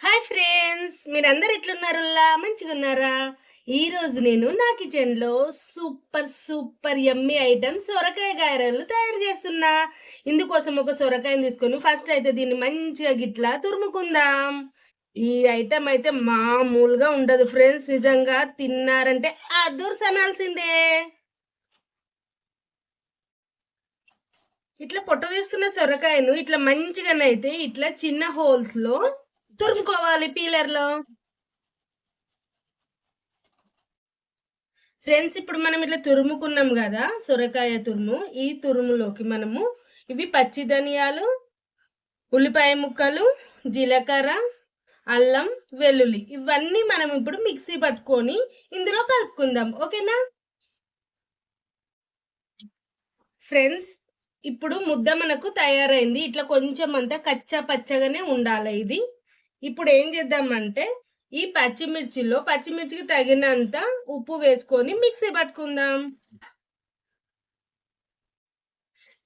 Hi friends మీరందరు ఎట్లున్నారులా? మంచిగా ఉన్నారా ఈరోజు నేను నా కిచెన్లో సూపర్ సూపర్ ఎమ్మీ ఐటమ్ సొరకాయ గారెలు తయారు చేస్తున్నా. ఇందుకోసం ఒక సొరకాయని తీసుకొని ఫస్ట్ అయితే దీన్ని మంచిగా గిట్లా తురుముకుందాం. ఈ ఐటమ్ అయితే మామూలుగా ఉండదు ఫ్రెండ్స్ నిజంగా తిన్నారంటే అదూర్ సనాల్సిందే ఇట్లా పొట్ట తీసుకున్న సొరకాయను ఇట్లా మంచిగానైతే ఇట్లా చిన్న హోల్స్లో తురుముకోవాలి పీలర్లో. ఫ్రెండ్స్ ఇప్పుడు మనం ఇట్లా తురుముకున్నాం కదా సొరకాయ తురుము. ఈ తురుములోకి మనము ఇవి పచ్చి ధనియాలు ఉల్లిపాయ ముక్కలు జీలకర్ర అల్లం వెల్లుల్లి. ఇవన్నీ మనం ఇప్పుడు మిక్సీ పట్టుకొని ఇందులో కలుపుకుందాం. ఓకేనా? ఫ్రెండ్స్ ఇప్పుడు ముద్ద మనకు తయారైంది. ఇట్లా కొంచెం అంతా కచ్చా పచ్చగానే ఉండాలి ఇది. ఇప్పుడు ఏం చేద్దామంటే ఈ పచ్చిమిర్చిలో పచ్చిమిర్చికి తగినంత ఉప్పు వేసుకొని మిక్సీ పట్టుకుందాం.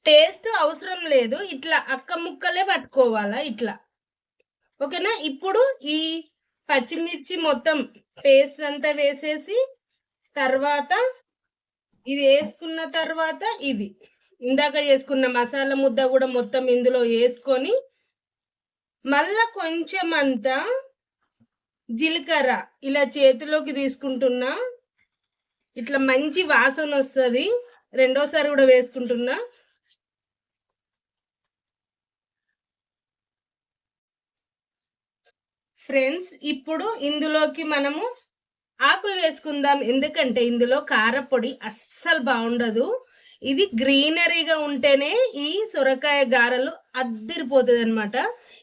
టేస్ట్ అవసరం లేదు ఇట్లా అక్క ముక్కలే పట్టుకోవాలా ఇట్లా. ఓకేనా? ఇప్పుడు ఈ పచ్చిమిర్చి మొత్తం పేస్ట్ అంతా వేసేసి తర్వాత ఇది వేసుకున్న తర్వాత ఇది. ఇందాక చేసుకున్న మసాలా ముద్ద కూడా మొత్తం ఇందులో వేసుకొని మళ్ళా కొంచెం అంతా జీలకర్ర ఇలా చేతిలోకి తీసుకుంటున్నా. ఇట్లా మంచి వాసన వస్తుంది. రెండోసారి కూడా వేసుకుంటున్నా. ఫ్రెండ్స్ ఇప్పుడు ఇందులోకి మనము ఆకులు వేసుకుందాం. ఎందుకంటే ఇందులో కారపొడి అస్సలు బాగుండదు. ఇది గ్రీనరీగా ఉంటేనే ఈ సొరకాయ గారెలు అద్దిరిపోతుంది అనమాట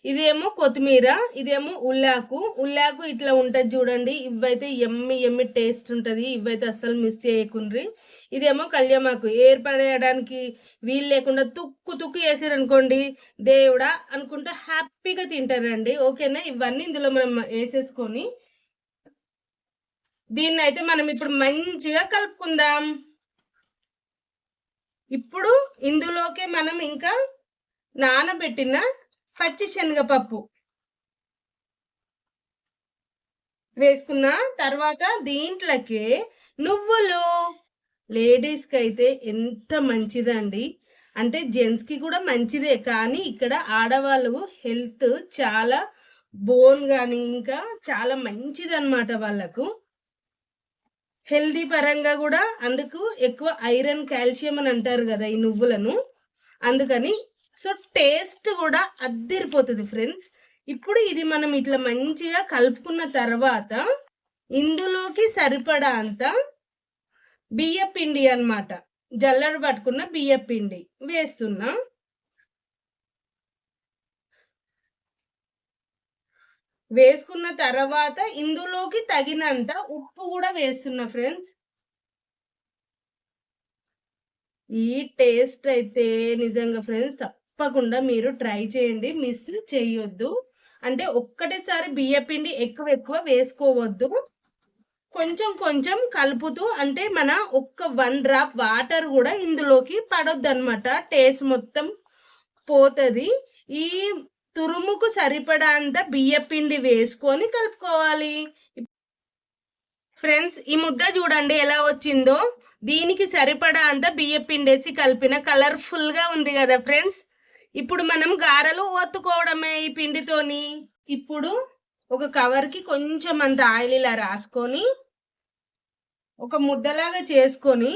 ఇదేమో కొత్తిమీర ఇదేమో ఉల్లాకు. ఉల్లాకు ఇట్లా ఉంటుంది చూడండి ఇవైతే ఎమ్మి ఎమ్మి టేస్ట్ ఉంటుంది ఇవైతే అస్సలు మిస్ చేయకుండ్రి. ఇదేమో కళ్యామాకు ఏర్పడేయడానికి వీలు లేకుండా తుక్కు తుక్కు వేసారనుకోండి దేవుడా అనుకుంటే హ్యాపీగా తింటారండి. ఓకేనా? ఇవన్నీ ఇందులో మనం వేసేసుకొని దీన్ని అయితే మనం ఇప్పుడు మంచిగా కలుపుకుందాం. ఇప్పుడు ఇందులోకే మనం ఇంకా నానబెట్టిన పచ్చి శనగపప్పు వేసుకున్న తర్వాత దీంట్లోకే నువ్వులు. లేడీస్కి అయితే ఎంత మంచిదండి. అంటే జెంట్స్కి కూడా మంచిదే కానీ ఇక్కడ ఆడవాళ్ళు హెల్త్ చాలా బోన్ కానీ ఇంకా చాలా మంచిదన్నమాట వాళ్ళకు. హెల్దీ పరంగా కూడా అందుకు ఎక్కువ ఐరన్ కాల్షియం అని అంటారు కదా ఈ నువ్వులను. అందుకని సో టేస్ట్ కూడా అద్దరిపోతుంది ఫ్రెండ్స్. ఇప్పుడు ఇది మనం ఇట్లా మంచిగా కలుపుకున్న తర్వాత ఇందులోకి సరిపడా అంత బియ్య పిండి అనమాట జల్లెడ పట్టుకున్న బియ్య పిండి వేస్తున్నా. వేసుకున్న తర్వాత ఇందులోకి తగినంత ఉప్పు కూడా వేస్తున్నా ఫ్రెండ్స్ ఈ టేస్ట్ అయితే నిజంగా ఫ్రెండ్స్ తప్పకుండా మీరు ట్రై చేయండి. మిస్ చేయొద్దు. అంటే ఒక్కటేసారి బియ్యపిండి ఎక్కువ ఎక్కువ వేసుకోవద్దు. కొంచెం కొంచెం కలుపుతూ అంటే మన ఒక్క వన్ డ్రాప్ వాటర్ కూడా ఇందులోకి పడొద్దు అనమాట టేస్ట్ మొత్తం పోతుంది. ఈ తురుముకు సరిపడా అంత బియ్యపిండి వేసుకొని కలుపుకోవాలి. ఫ్రెండ్స్ ఈ ముద్ద చూడండి ఎలా వచ్చిందో. దీనికి సరిపడా అంత బియ్యపిండి వేసి కలిపిన కలర్ఫుల్గా ఉంది కదా ఫ్రెండ్స్. ఇప్పుడు మనం గారెలు ఓత్తుకోవడమే ఈ పిండితోని. ఇప్పుడు ఒక కవర్కి కొంచెం అంత ఆయిల్ ఇలా రాసుకొని ఒక ముద్దలాగా చేసుకొని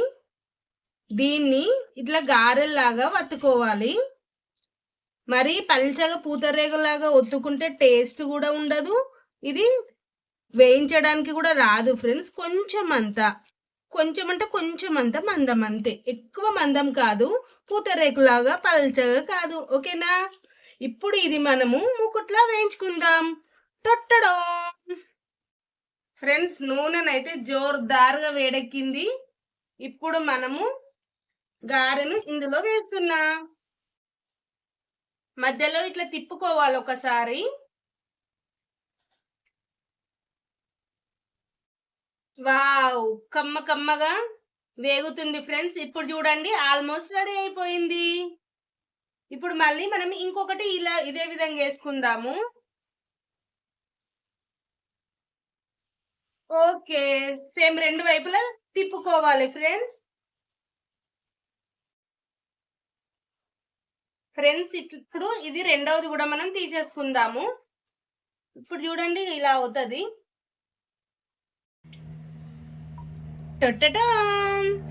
దీన్ని ఇట్లా గారెల్లాగా వత్తుకోవాలి. మరి పల్చగా పూతరేగలాగా ఒత్తుకుంటే టేస్ట్ కూడా ఉండదు. ఇది వేయించడానికి కూడా రాదు ఫ్రెండ్స్. కొంచెం అంత కొంచెం అంటే కొంచెం అంత మందం అంతే. ఎక్కువ మందం కాదు పూతరేకులాగా పల్చగా కాదు. ఓకేనా? ఇప్పుడు ఇది మనము ముకుట్లా వేయించుకుందాం. తొట్టడం! ఫ్రెండ్స్ నూనెనైతే జోర్దార్గా వేడెక్కింది. ఇప్పుడు మనము గారెను ఇందులో వేస్తున్నాం. మధ్యలో ఇట్లా తిప్పుకోవాలి ఒకసారి. వావ్! కమ్మ కమ్మగా వేగుతుంది ఫ్రెండ్స్. ఇప్పుడు చూడండి ఆల్మోస్ట్ రెడీ అయిపోయింది. ఇప్పుడు మళ్ళీ మనం ఇంకొకటి ఇలా ఇదే విధంగా వేసుకుందాము. ఓకే సేమ్ రెండు వైపులా తిప్పుకోవాలి ఫ్రెండ్స్. ఫ్రెండ్స్ ఇప్పుడు ఇది రెండవది కూడా మనం తీసేసుకుందాము. ఇప్పుడు చూడండి ఇలా అవుతుంది.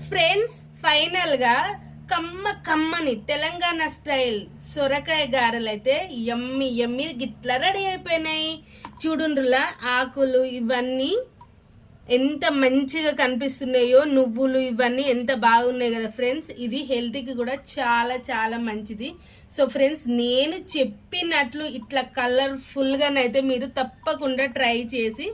ఫ్రెండ్స్ ఫైనల్గా కమ్మ కమ్మని తెలంగాణ స్టైల్ సొరకాయ గారెలు అయితే ఎమ్మి ఎమ్మి గిట్ల రెడీ అయిపోయినాయి. చూడుండ్రులా ఆకులు ఇవన్నీ ఎంత మంచిగా కనిపిస్తున్నాయో నువ్వులు ఇవన్నీ ఎంత బాగున్నాయి కదా ఫ్రెండ్స్. ఇది హెల్త్కి కూడా చాలా చాలా మంచిది. సో ఫ్రెండ్స్ నేను చెప్పినట్లు ఇట్లా కలర్ఫుల్గానైతే మీరు తప్పకుండా ట్రై చేసి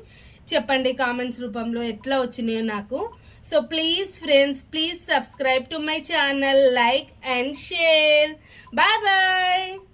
చెప్పండి కామెంట్స్ రూపంలో ఎట్లా వచ్చినాయో నాకు. So please friends please subscribe to my channel like and share bye bye